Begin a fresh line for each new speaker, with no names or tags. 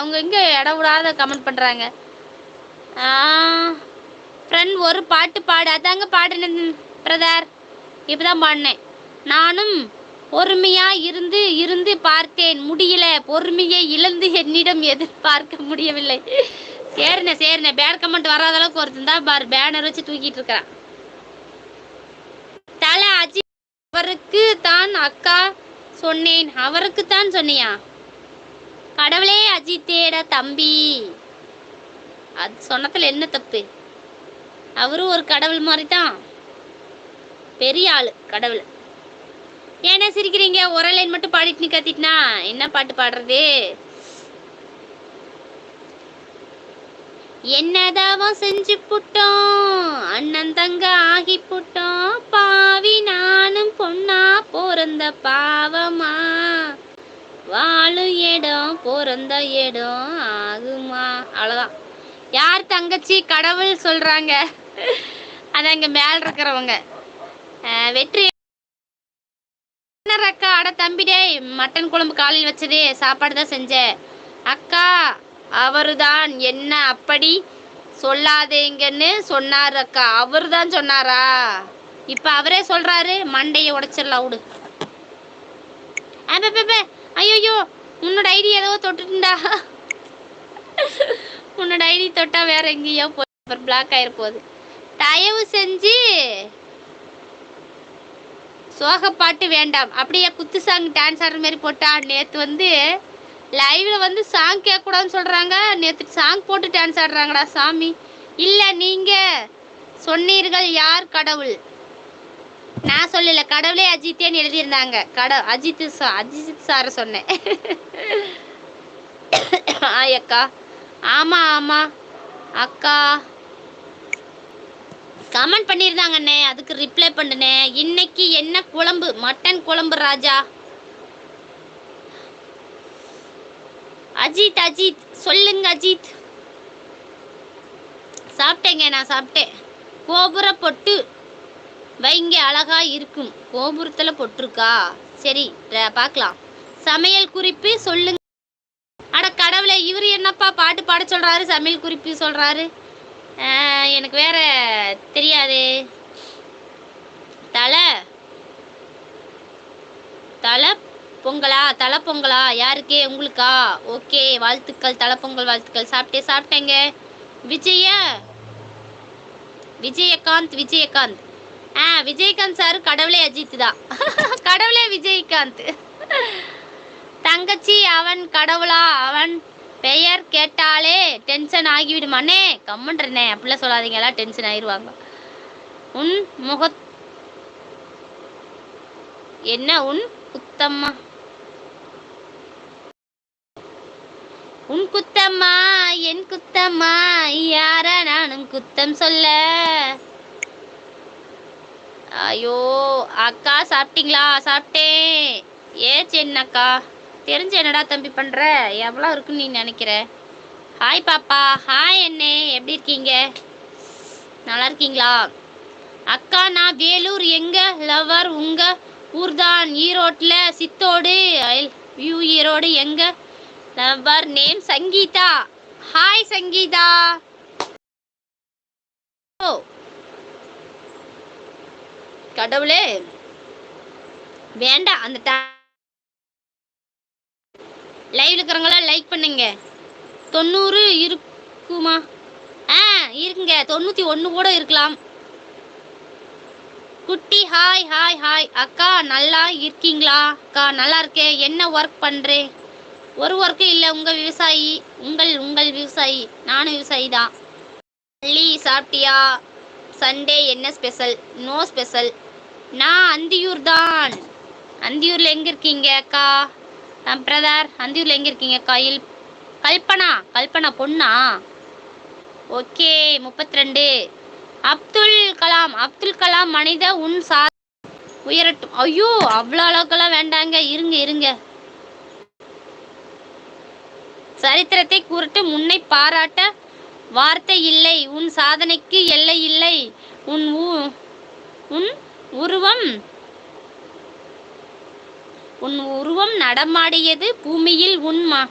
அவங்க இங்கே இடம் விடாத கமெண்ட் பண்ணுறாங்க ஃப்ரெண்ட் ஒரு பாட்டு பாடு. அதாங்க பாடினேன் பிரதர் இப்பதான் பாடினேன். நானும் பொறுமையாக இருந்து இருந்து பார்த்தேன். முடியல. பொறுமையை இழந்து என்னிடம் எதிர்பார்க்க முடியவில்லை. சரிண்ணே சரிண்ணே. பேட் கமெண்ட் வராத அளவுக்கு ஒருத்தன் தான் பார். பேனர் வச்சு தூக்கிட்டு இருக்கிறான். தலை அஜி அவருக்கு தான் அக்கா சொன்னேன். அவருக்கு தான் சொன்னியா? கடவுளே அஜித்தேட தம்பி. அது சொன்னதில் என்ன தப்பு? அவரும் ஒரு கடவுள் மாதிரி தான் பெரிய ஆளு கடவுள். ஏன்னா சிரிக்கிறீங்க ஒரு லைன் மட்டும் பாடிட்டு நீ கத்திட்டுனா என்ன பாட்டு பாடுறது? என்னதாவோ செஞ்சு புட்டோம் அண்ணன் தங்க ஆகி புட்டோம் பாவி நானும் பொண்ணா பிறந்த பாவமா? வாழும் இடம் பிறந்த இடம் ஆகுமா? அவ்வளோதான் யார் தங்கச்சி? கடவுள் சொல்கிறாங்க அது அங்கே மேல் இருக்கிறவங்க. வெற்றி. அக்கா அட தம்பிடே மட்டன் குழம்பு காலையில் வச்சதே சாப்பாடு தான் செஞ்சேன் அக்கா அவருதான். என்ன அப்படி சொல்லாதீங்கன்னு சொன்னார் அக்கா. அவர் தான் சொன்னாரா? இப்போ அவரே சொல்கிறாரு மண்டையை உடைச்சிடலாம் விடு. ஐயோ உன்னோட ஐடி ஏதோ தொட்டுட்டுண்டா. உன்னோட ஐடி தொட்டா வேற எங்கேயோ போய் பிளாக் ஆயிர தயவு செஞ்சு சோக பாட்டு வேண்டாம். அப்படியே குத்து சாங் டான்ஸ் ஆடுற மாதிரி போட்டா நேத்து வந்து லைவ்ல வந்து சாங் கேட்கக்கூடாதுன்னு சொல்றாங்க. நேத்து சாங் போட்டு டான்ஸ் ஆடுறாங்கடா சாமி. இல்ல நீங்க சொன்னீர்கள் யார் கடவுள்? நான் சொல்லல கடவுளே அஜித்தேன்னு எழுதியிருந்தாங்க. கட அஜித் சா- அஜித் சார சொன்னேன். ஆய் அக்கா. ஆமா ஆமா. அக்கா. கமெண்ட் பண்ணியிருந்தாங்கண்ணே அதுக்கு ரிப்ளை பண்ணுனே. இன்னைக்கு என்ன குழம்பு? மட்டன் குழம்பு ராஜா. அஜித் அஜித். சொல்லுங்க அஜித். சாப்பிட்டேங்க நான் சாப்பிட்டேன். கோபுர பொட்டு வைங்க அழகா இருக்கும். கோபுரத்துல பொட்டிருக்கா? சரி பார்க்கலாம். சமையல் குறிப்பு சொல்லுங்க. அட கடவுளை இவர் என்னப்பா பாட்டு பாட சொல்றாரு சமையல் குறிப்பு சொல்றாரு? எனக்கு வேற தெரியாதே. தலை தலை பொங்கலா? தலை பொங்கலா? யாருக்கே? உங்களுக்கா? ஓகே வாழ்த்துக்கள் தலை பொங்கல் வாழ்த்துக்கள். சாப்பிட்டே சாப்பிட்டேங்க. விஜய விஜயகாந்த் விஜயகாந்த். விஜயகாந்த் சார் கடவுளே அஜித் தான். கடவுளே விஜயகாந்த். தங்கச்சி அவன் கடவுளா அவன் பெயர் கேட்டாலே டென்ஷன் ஆகிவிடுமானே கம்மன்றனே அப்படிலாம் சொல்லாதீங்க எல்லாம் டென்ஷன் ஆயிடுவாங்க உன் முக என்ன உன் குத்தம்மா? உன் குத்தம்மா என் குத்தம்மா யார நானும் குத்தம் சொல்ல? ஐயோ அக்கா சாப்பிட்டீங்களா? சாப்பிட்டேன். ஏ சென்னக்கா தெரிஞ்சு என்னடா தம்பி பண்ணுற எவ்வளோ இருக்குன்னு நீ நினைக்கிற? ஹாய் பாப்பா. ஹாய் அண்ணே. எப்படி இருக்கீங்க? நல்லா இருக்கீங்களா? அக்கா நான் வேலூர் எங்க? லவர் உங்க? ஊர்தான் ஈரோட்டில் சித்தோடு வியூ ஈரோடு எங்க? Lover name Sangeetha. Hi Sangeetha. ஓ கடவுளே வேண்டாம் அந்த லைவ் இருக்கிறவங்களாம் லைக் பண்ணுங்க. தொண்ணூறு இருக்குமா? ஆ இருக்குங்க. தொண்ணூத்தி ஒன்று கூட இருக்கலாம். குட்டி ஹாய் ஹாய் ஹாய் அக்கா நல்லா இருக்கீங்களா? அக்கா நல்லா இருக்கேன். என்ன ஒர்க் பண்ணுறேன் ஒரு ஒர்க்கு இல்லை. உங்கள் விவசாயி. உங்கள் உங்கள் விவசாயி. நானும் விவசாயி தான். அள்ளி சாப்பிட்டியா? சண்டே என்ன ஸ்பெஷல் நோ ஸ்பெஷல் நான் அந்தியூர் தான். அந்தியூர்ல எங்க இருக்கீங்க அக்கா? நான் பிரதர் அந்தியூர்ல எங்க இருக்கீங்க அக்கா? இல் கல்பனா கல்பனா பொண்ணா? ஓகே முப்பத்தி ரெண்டு அப்துல் கலாம் அப்துல் கலாம் மனித உன் சா உயரட்டும். ஐயோ அவ்வளோ அளவுக்கெல்லாம் வேண்டாங்க. இருங்க இருங்க. சரித்திரத்தை கூறிட்டு முன்னை பாராட்ட வார்த்தை இல்லை. உன் சாதனைக்கு எல்லை இல்லை. உன் உன் உருவம். உன் உருவம் நடமாடியது பூமியில் உன் மா